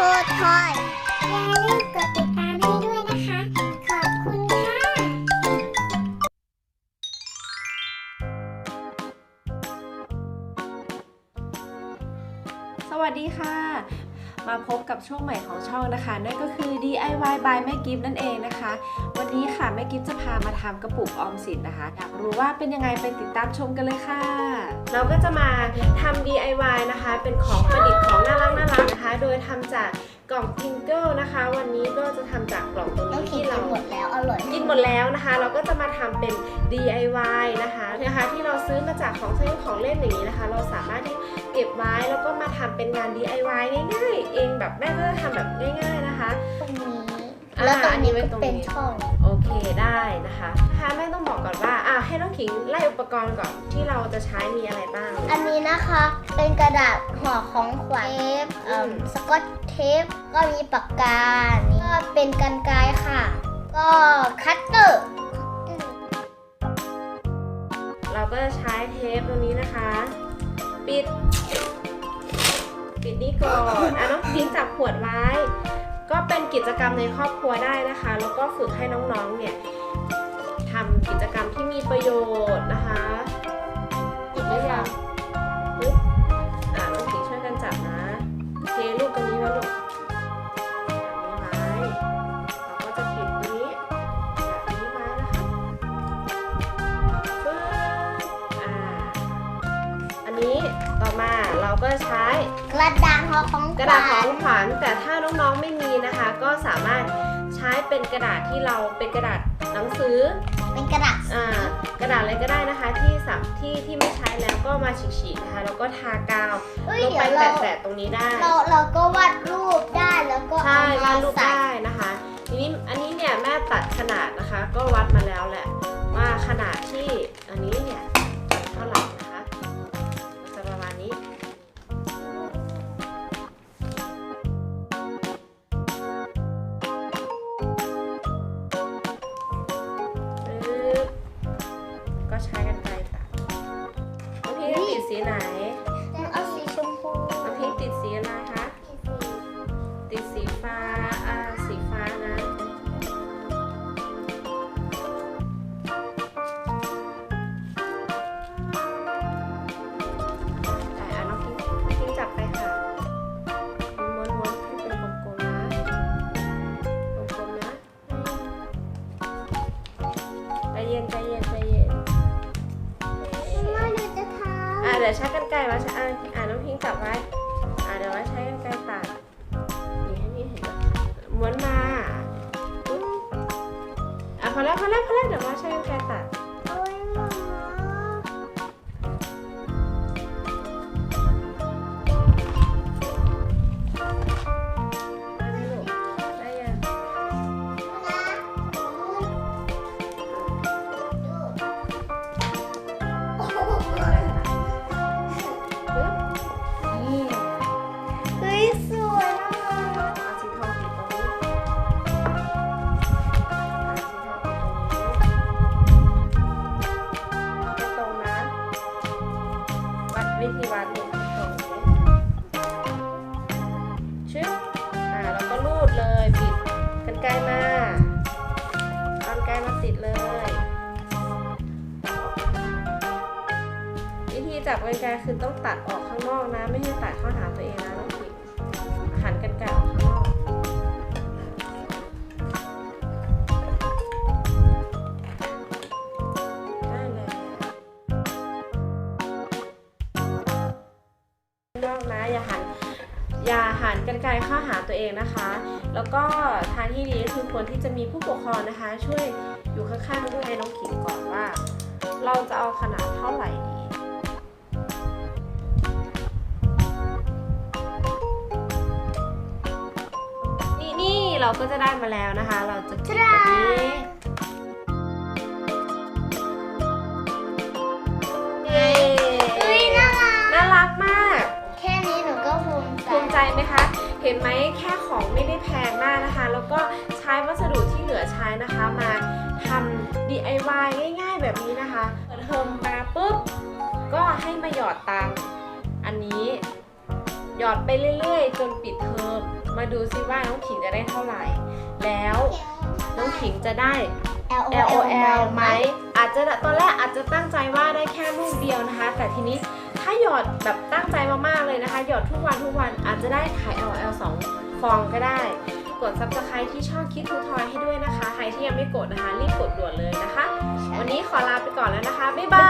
ทษทอยอย่าลืมกดติดตามให้ด้วยนะคะ ขอบคุณค่ะ สวัสดีค่ะ มาพบกับช่วงใหม่ของช่องนะคะ นั่นก็คือ DIY by แม่กิฟนั่นเองนะคะ วันนี้ค่ะแม่กิฟจะพามาทำกระปุกออมสินนะคะ อยากรู้ว่าเป็นยังไงไปติดตามชมกันเลยค่ะ เราก็จะมาทำ DIY นะคะ เป็นของประดิษฐ์ของน่ารักน่ารักนะคะ โดยทำจากกล่องพิงเกิลนะคะ วันนี้ก็จะทำจากกล่องตรงนี้ที่กิเรานหมดแล้วอร่อยกินหมดแล้วนะคะ เราก็จะมาทำเป็น DIY นะคะนะคะ ที่เราซื้อมาจากของใช้ของเล่นอย่างนี้นะคะ เราสามารถ ก็มาทำเป็นงาน DIY ง่ายๆ เองแบบแม่ก็จะทำแบบง่าย ๆนะคะตรงนี้อ่าแล้วตรงอันนี้นี้ไว้ก็ตรงนี้เป็นช่องโอเคได้นะคะค่ะแม่ต้องบอกก่อนว่าอ่าให้น้องขิงไล่อุปกรณ์ก่อนที่เราจะใช้มีอะไรบ้าง อันนี้นะคะเป็นกระดาษห่อของขวัญเทปเอิ่มอืมสกอตเทปก็มีปากกานี่ก็เป็นกันไกรค่ะ ก็คัตเตอร์เราก็จะใช้เทปตัวนี้นะคะ ปิดปิดนี่ ก่อนอะน้องพิงจับขวดไว้ ก็เป็นกิจกรรมในครอบครัวได้นะคะ แล้วก็ฝึกให้น้องๆ เนี่ยทำกิจกรรมที่มีประโยชน์นะคะติดหรือยังปึ๊บอะน้องพิงช่วยกันจับนะเทลูกตรงนี้ไว้ลูกแบบนี้ไว้เราก็จะปิดตรงนี้แบบนี้ไว้นะคะอ่าอันนี้ต่อมา เราก็ใช้ กระดาษห่อของกระดาษของขวัญแต่ถ้าน้องๆไม่มีนะคะ ก็สามารถใช้เป็นกระดาษที่เราเป็นกระดาษหนังสือเป็นกระดาษอ่ากระดาษอะไรก็ได้นะคะ ที่สับที่ที่ไม่ใช้แล้วก็มาฉีกๆนะคะแล้วก็ทากาวเฮ้ยลงเดี๋ไปยวเราแปะๆตรงนี้ได้เราเราก็วาดรูปได้แล้วก็ใช่เอาวาดมารูปใส่ได้นะคะทีนี้อันนี้เนี่ยแม่ตัดขนาดนะคะ ก็วัดมาแล้วแหละว่าขนาดที่อันนี้เนี่ย ไหน เอาสีชมพูน้องพีติดสีอะไรคะ ติดสีฟ้า อ่า สีฟ้านะ แต่อะน้องพิงน้องพิงจับไปค่ะม้วนม้วนๆให้เป็นกลมๆนะ กลมๆนะ ใจเย็นใจเย็น เดี๋ยวช้กันไกลไว้ใช้อะอะน้ วิธีวัดลูกให้ตรงนี้ชึบอ่าแล้วก็รูดเลยปิดกันไกลมาเอากันไกลมาติดเลย วิธีจับกันไกลคือต้องตัดออกข้างนอกนะ ไม่ให้ตัดเข้าหาตัวเองนะ อย่าหันกันไกลเข้าหาตัวเองนะคะ แล้วก็ทางที่ดีก็คือควรที่จะมีผู้ปกครองนะคะ ช่วยอยู่ข้างๆด้วยให้น้องขิงก่อนว่า เราจะเอาขนาดเท่าไหร่ดีนี่นี่เราก็จะได้มาแล้วนะคะ เราจะเก็บแบบนี้ ภูมิใจไหมคะ เห็นไหมแค่ของไม่ได้แพงมากนะคะ แล้วก็ใช้วัสดุที่เหลือใช้นะคะมาทำ DIY ง่าย ๆ แบบนี้นะคะเปิดเทอมมาปุ๊บ ก็ให้มาหยอดตังค์อันนี้หยอดไปเรื่อย ๆ จนปิดเทอมมาดูซิว่าน้องขิงจะได้เท่าไหร่ แล้วน้องขิงจะได้ L L O L ไหมอาจจะตอนแรกอาจจะตั้งใจว่าได้แค่ลูกเดียวนะคะ แต่ทีนี้ ถ้าหยอดแบบตั้งใจมากๆเลยนะคะ หยอดทุกวันทุกวันอาจจะได้ไข่ L O L 2 ฟองก็ได้ กด subscribe ที่ช่องคิดทูทอยให้ด้วยนะคะ ใครที่ยังไม่กดนะคะ รีบกดด่วนเลยนะคะ วันนี้ขอลาไปก่อนแล้วนะคะ บ๊ายบายสวัสดี